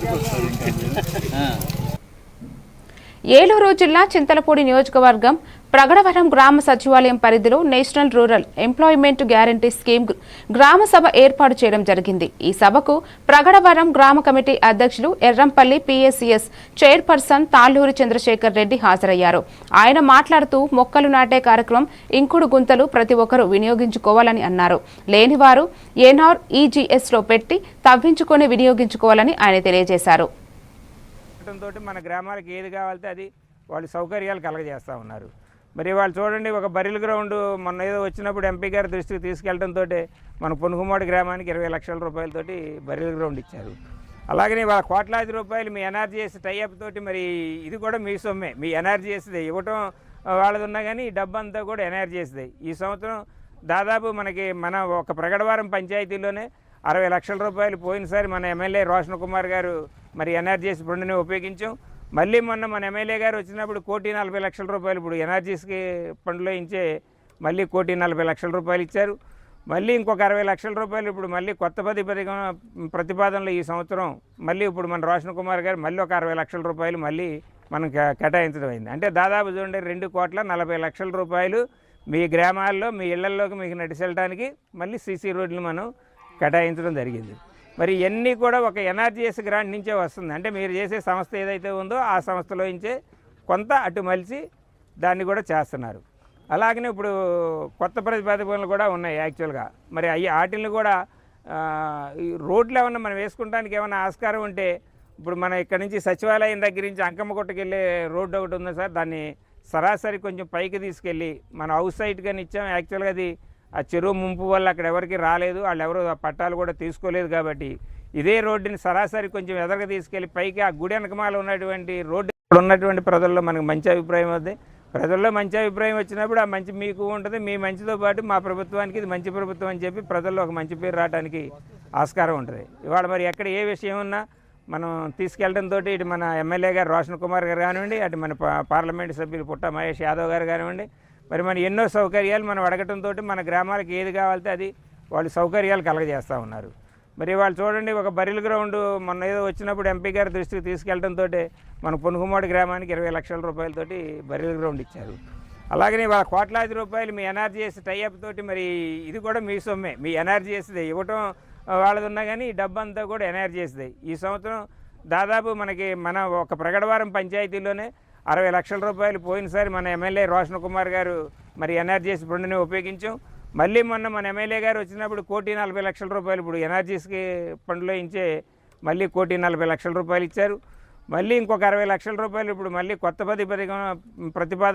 He. Eluru జిల్లా చింతలపూడి నియోజకవర్గం ప్రగడవరం గ్రామ సచివాలయం పరిధిలో national rural employment guarantee scheme గ్రామ సభ ఏర్పాటు చేయడం జరిగింది. ఈ సభకు ప్రగడవరం గ్రామ కమిటీ అధ్యక్షులు ఎర్రంపల్లి పిఎస్సిఎస్ చైర్పర్సన్ తాళ్ళూరి చంద్రశేఖర్ రెడ్డి హాజరయ్యారు. ఆయన మాట్లాడుతూ మొక్కలు నాటే కార్యక్రమం ఇంకుడు గుంతలు ప్రతి ఒక్కరూ వినియోగించుకోవాలని అన్నారు. లేనివారు ఎన్ఆర్ ఈజీఎస్లో పెట్టి తవ్వించుకొని వినియోగించుకోవాలని ఆయన తెలియజేశారు. తోటి మన గ్రామాలకు ఏది కావాలితే అది వాళ్ళు సౌకర్యాలు కలగజేస్తూ ఉన్నారు. మరి వాళ్ళు చూడండి ఒక బరిల్ గ్రౌండ్ మొన్న ఏదో వచ్చినప్పుడు ఎంపీ గారి దృష్టికి తీసుకెళ్ళడంతో మన పునుగుమాడి గ్రామానికి ఇరవై లక్షల రూపాయలతోటి బరిల్ గ్రౌండ్ ఇచ్చారు. అలాగనే వాళ్ళ కోట్లాది రూపాయలు మీ ఎన్ఆర్జీఎస్ టైఅప్ తోటి మరి ఇది కూడా మీ సొమ్మే. మీ ఎన్ఆర్జీఎస్దే ఇవ్వటం వాళ్ళది ఉన్నా కానీ ఈ డబ్బు అంతా కూడా ఎన్ఆర్జీఎస్దే ఈ సంవత్సరం దాదాపు మనకి మన ఒక ప్రగడవారం పంచాయతీలోనే అరవై లక్షల రూపాయలు పోయినసారి మన ఎమ్మెల్యే రోషన్ కుమార్ గారు మరి ఎన్ఆర్జీఎస్ ఫండ్ని ఉపయోగించాం. మళ్ళీ మొన్న మన ఎమ్మెల్యే గారు వచ్చినప్పుడు కోటి నలభై లక్షల రూపాయలు ఇప్పుడు ఎన్ఆర్జీఎస్కి ఫండ్లో ఇచ్చే మళ్ళీ కోటి నలభై లక్షల రూపాయలు ఇచ్చారు. మళ్ళీ ఇంకొక అరవై లక్షల రూపాయలు ఇప్పుడు మళ్ళీ కొత్త ప్రతిపదిక ప్రతిపాదనలో ఈ సంవత్సరం మళ్ళీ ఇప్పుడు మన రోషన్ కుమార్ గారు మళ్ళీ ఒక అరవై లక్షల రూపాయలు మళ్ళీ మనం కేటాయించడం అయింది. అంటే దాదాపు చూడండి రెండు కోట్ల నలభై లక్షల రూపాయలు మీ గ్రామాల్లో మీ ఇళ్ళల్లోకి మీకు నడిచెళ్ళడానికి మళ్ళీ సీసీ రోడ్లు మనం కేటాయించడం జరిగింది. మరి ఇవన్నీ కూడా ఒక ఎన్ఆర్జీఎస్ గ్రాంట్ నుంచే వస్తుంది. అంటే మీరు చేసే సంస్థ ఏదైతే ఉందో ఆ సంస్థలో నుంచే కొంత అటు మలిచి దాన్ని కూడా చేస్తున్నారు. అలాగనే ఇప్పుడు కొత్త ప్రతిపాదనలు కూడా ఉన్నాయి యాక్చువల్గా. మరి అవి వాటిని కూడా రోడ్లు ఏమన్నా మనం వేసుకోవడానికి ఏమైనా ఆస్కారం ఉంటే ఇప్పుడు మన ఇక్కడ నుంచి సచివాలయం దగ్గర నుంచి అంకమ్మ వెళ్ళే రోడ్డు ఒకటి ఉంది సార్. దాన్ని సరాసరి కొంచెం పైకి తీసుకెళ్ళి మన హౌస్ సైట్ కానీ ఇచ్చాం. యాక్చువల్గా అది ఆ చెరువు ముంపు వల్ల అక్కడ ఎవరికి రాలేదు వాళ్ళు ఎవరు ఆ పట్టాలు కూడా తీసుకోలేదు కాబట్టి ఇదే రోడ్డుని సరాసరి కొంచెం ఎదరగా తీసుకెళ్ళి పైకి ఆ గుడి వెనకమాల ఉన్నటువంటి రోడ్డు ఇక్కడ ఉన్నటువంటి ప్రజల్లో మనకు మంచి అభిప్రాయం వద్ది. ప్రజల్లో మంచి అభిప్రాయం వచ్చినప్పుడు ఆ మంచి మీకు ఉంటుంది మీ మంచితో పాటు మా ప్రభుత్వానికి ఇది మంచి ప్రభుత్వం అని చెప్పి ప్రజల్లో ఒక మంచి పేరు రావడానికి ఆస్కారం ఉంటుంది. ఇవాళ మరి ఎక్కడ ఏ విషయం ఉన్నా మనం తీసుకెళ్ళడంతో ఇటు మన ఎమ్మెల్యే గారు రోషన్ కుమార్ గారు కానివ్వండి అటు మన పార్లమెంటు సభ్యులు పుట్ట మహేష్ యాదవ్ గారు కానివ్వండి మరి మన ఎన్నో సౌకర్యాలు మనం అడగటంతో మన గ్రామాలకు ఏది కావాలితే అది వాళ్ళు సౌకర్యాలు కలగజేస్తూ ఉన్నారు. మరి వాళ్ళు చూడండి ఒక బరిల్ గ్రౌండ్ మొన్న ఏదో వచ్చినప్పుడు ఎంపీ గారి దృష్టికి తీసుకెళ్ళడంతో మన పునుగుమాడి గ్రామానికి ఇరవై లక్షల రూపాయలతోటి బరిల్ గ్రౌండ్ ఇచ్చారు. అలాగనే వాళ్ళ కోట్లాది రూపాయలు మీ ఎన్ఆర్జీఎస్ టైఅప్ తోటి మరి ఇది కూడా మీ సొమ్మే. మీ ఎన్ఆర్జీఎస్దే ఇవ్వటం వాళ్ళది ఉన్నా కానీ ఈ డబ్బు అంతా కూడా ఎన్ఆర్జీఎస్దే ఈ సంవత్సరం దాదాపు మనకి మన ఒక ప్రగడవారం పంచాయతీలోనే అరవై లక్షల రూపాయలు పోయినసారి మన ఎమ్మెల్యే రోషన్ కుమార్ గారు మరి ఎన్ఆర్జీఎస్ ఫండ్ని ఉపయోగించాం. మళ్ళీ మొన్న మన ఎమ్మెల్యే గారు వచ్చినప్పుడు కోటి నలభై లక్షల రూపాయలు ఇప్పుడు ఎన్ఆర్జీఎస్కి పండులో ఇచ్చే మళ్ళీ కోటి నలభై లక్షల రూపాయలు ఇచ్చారు. మళ్ళీ ఇంకొక అరవై లక్షల రూపాయలు ఇప్పుడు మళ్ళీ కొత్త ప్రతిపదిక ప్రతిపాదన